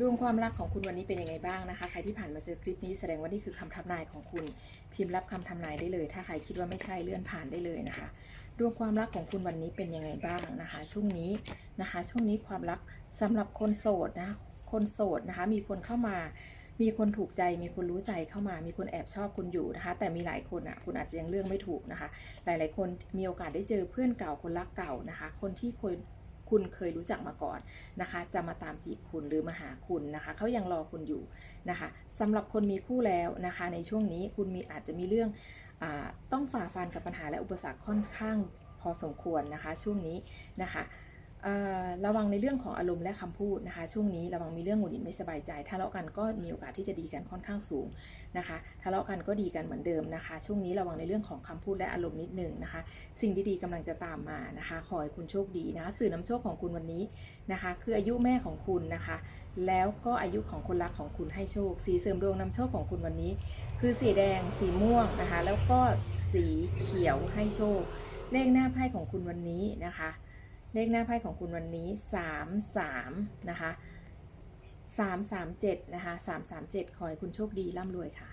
ดวงความรักของคุณวันนี้เป็นยังไงบ้างนะคะ ใครที่ผ่านมาเจอคลิปนี้แสดงว่านี่คือคำทำนายของคุณ พิมพ์รับคำทำนายได้เลย ถ้าใครคิดว่าไม่ใช่เลื่อนผ่านได้เลยนะคะ ดวงความรักของคุณวันนี้เป็นยังไงบ้างนะคะ ช่วงนี้นะคะ ช่วงนี้ความรักสำหรับคนโสดนะคนโสดนะคะ มีคนเข้ามา มีคนถูกใจ มีคนรู้ใจเข้ามา มีคนแอบชอบคุณอยู่นะคะ แต่มีหลายคนอะคุณอาจจะยังเลือกไม่ถูกนะคะ หลายๆ คนมีโอกาสได้เจอเพื่อนเก่าคนรักเก่านะคะ คนที่เคย คุณเคยรู้จักมาก่อนนะคะ จะมาตามจีบคุณหรือมาหาคุณนะคะเขายังรอคุณอยู่นะคะสำหรับคนมีคู่แล้วนะคะ ในช่วงนี้คุณมีอาจจะมีเรื่องอต้องฝ่าฟันกับปัญหาและอุปสรรคค่อนข้างพอสมควรนะคะ ช่วงนี้นะคะ ระวังในเรื่องของอารมณ์และคำพูดนะคะ ช่วงนี้ระวังมีเรื่องหงุดหงิดไม่สบายใจทะเลาะกันก็มีโอกาสที่จะดีกันค่อนข้างสูงนะคะทะเลาะกันก็ดีกันเหมือนเดิมนะคะ ช่วงนี้ระวังในเรื่องของคำพูดและอารมณ์นิดหนึงนะคะ สิ่งดีๆกำลังจะตามมานะคะขอให้คุณโชคดีนะคะสื่อนำโชคของคุณวันนี้นะคะ คืออายุแม่ของคุณนะคะ แล้วก็อายุของคนรักของคุณให้โชค สีเสริมดวงนำโชคของคุณวันนี้ คือสีแดง สีม่วงนะคะ แล้วก็สีเขียวให้โชค เลขหน้าไพ่ของคุณวันนี้นะคะ เลขหน้าไพ่ของคุณวันนี้ 3 3 นะคะ 3 3 7 นะคะ 3 3 7 ขอให้คุณโชคดีร่ำรวยค่ะ